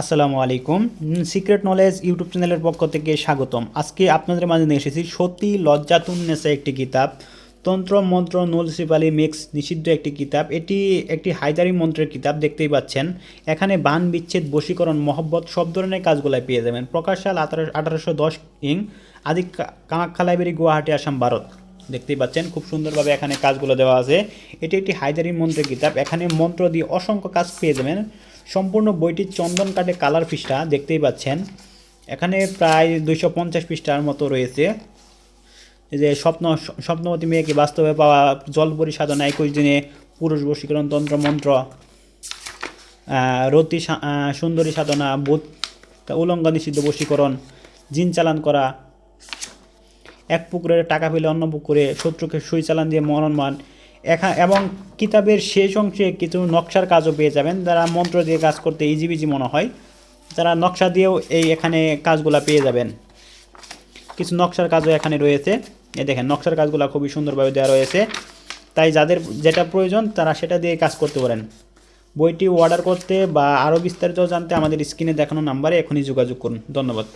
আসসালামু আলাইকুম। Secret knowledge YouTube চ্যানেলের পক্ষ থেকে স্বাগতম। আজকে আপনাদের মাঝে নিয়ে এসেছি সত্যি লজ্জাতুন্নেসা একটি কিতাব, তন্ত্র, মন্ত্র নলসিপালি মিক্স, নিষিদ্ধ একটি কিতাব। এটি একটি হায়দারি মন্ত্রের কিতাব, দেখতেই পাচ্ছেন। এখানে বান, বিচ্ছেদ, বশীকরণ, মহব্বত সব ধরনের কাজগুলাই পেয়ে যাবেন। প্রকাশ আঠারো আঠারোশো দশ ইং, আদি কামাখ্যা লাইব্রেরি, গুয়াহাটি, আসাম, ভারত। দেখতেই পাচ্ছেন, খুব সুন্দরভাবে এখানে কাজগুলো দেওয়া আছে। এটি একটি হায়দারি মন্ত্রের কিতাব। এখানে মন্ত্র দিয়ে অসংখ্য কাজ পেয়ে যাবেন। সম্পূর্ণ বইটি চন্দন কাটে কালার পৃষ্ঠা, দেখতেই পাচ্ছেন। এখানে প্রায় দুইশো পঞ্চাশ পৃষ্ঠার মতো রয়েছে। যে স্বপ্ন, স্বপ্নবতী মেয়েকে বাস্তবে পাওয়া জলপরি সাধনা একুশ দিনে পুরুষ বশীকরণ তন্ত্র, মন্ত্র রতি সুন্দরী সাধনা, বুধ, উলঙ্গ নিষিদ্ধ বশীকরণ, জিন চালান করা এক পুকুরের টাকা পেলে অন্য পুকুরে শত্রুকে সুই চালান দিয়ে মরণমান। এখা এবং কিতাবের শেষ অংশে কিছু নকশার কাজও পেয়ে যাবেন। যারা মন্ত্র দিয়ে কাজ করতে ইজিবিজি মনে হয়, যারা নকশা দিয়েও এই এখানে কাজগুলা পেয়ে যাবেন। কিছু নকশার কাজও এখানে রয়েছে। এ দেখেন, নকশার কাজগুলো খুবই সুন্দরভাবে দেওয়া রয়েছে। তাই যাদের যেটা প্রয়োজন, তারা সেটা দিয়ে কাজ করতে পারেন। বইটি অর্ডার করতে বা আরও বিস্তারিত জানতে আমাদের স্ক্রিনে দেখানো নাম্বারে এখনই যোগাযোগ করুন। ধন্যবাদ।